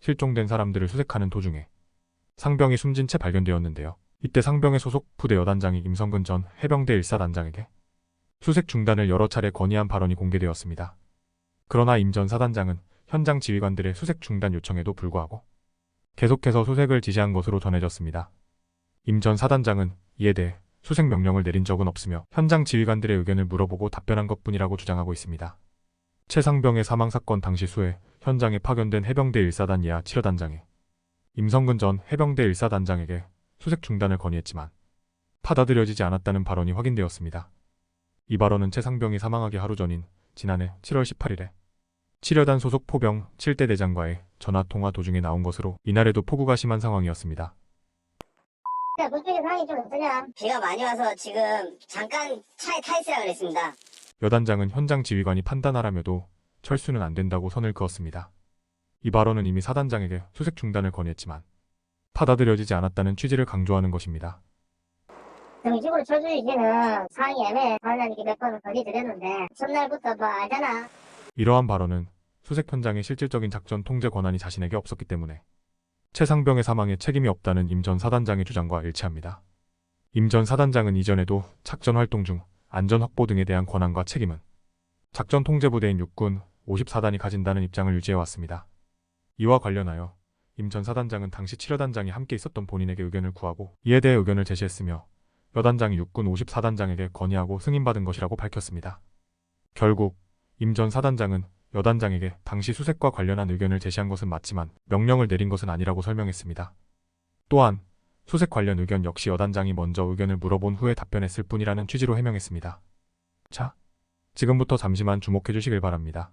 실종된 사람들을 수색하는 도중에 상병이 숨진 채 발견되었는데요. 이때 상병의 소속 부대 여단장이 임성근 전 해병대 1사단장에게 수색 중단을 여러 차례 건의한 발언이 공개되었습니다. 그러나 임 전 사단장은 현장 지휘관들의 수색 중단 요청에도 불구하고 계속해서 수색을 지시한 것으로 전해졌습니다. 임 전 사단장은 이에 대해 수색 명령을 내린 적은 없으며 현장 지휘관들의 의견을 물어보고 답변한 것뿐이라고 주장하고 있습니다. 최상병의 사망 사건 당시 수해 현장에 파견된 해병대 1사단 예하 7호단장에 임성근 전 해병대 1사단장에게 수색 중단을 건의했지만 받아들여지지 않았다는 발언이 확인되었습니다. 이 발언은 최상병이 사망하기 하루 전인 지난해 7월 18일에 7여단 소속 포병 7대 대장과의 전화 통화 도중에 나온 것으로 이날에도 폭우가 심한 상황이었습니다. 야, 그쪽에 상황이 좀 어떠냐? 비가 많이 와서 지금 잠깐 차에 타 있으라 그랬습니다. 여단장은 현장 지휘관이 판단하라며도 철수는 안 된다고 선을 그었습니다. 이 발언은 이미 사단장에게 수색 중단을 건의했지만 받아들여지지 않았다는 취지를 강조하는 것입니다. 정식으로 철수이지는 상황이 애매해. 관련이게 몇 번을 건의드렸는데, 첫날부터 뭐 알잖아. 이러한 발언은 수색 현장의 실질적인 작전 통제 권한이 자신에게 없었기 때문에 최상병의 사망에 책임이 없다는 임 전 사단장의 주장과 일치합니다. 임 전 사단장은 이전에도 작전 활동 중 안전 확보 등에 대한 권한과 책임은 작전 통제부대인 육군 54단이 가진다는 입장을 유지해왔습니다. 이와 관련하여 임 전 사단장은 당시 7여단장이 함께 있었던 본인에게 의견을 구하고 이에 대해 의견을 제시했으며 여단장이 육군 54단장에게 건의하고 승인받은 것이라고 밝혔습니다. 결국 임 전 사단장은 여단장에게 당시 수색과 관련한 의견을 제시한 것은 맞지만 명령을 내린 것은 아니라고 설명했습니다. 또한 수색 관련 의견 역시 여단장이 먼저 의견을 물어본 후에 답변했을 뿐이라는 취지로 해명했습니다. 자, 지금부터 잠시만 주목해 주시길 바랍니다.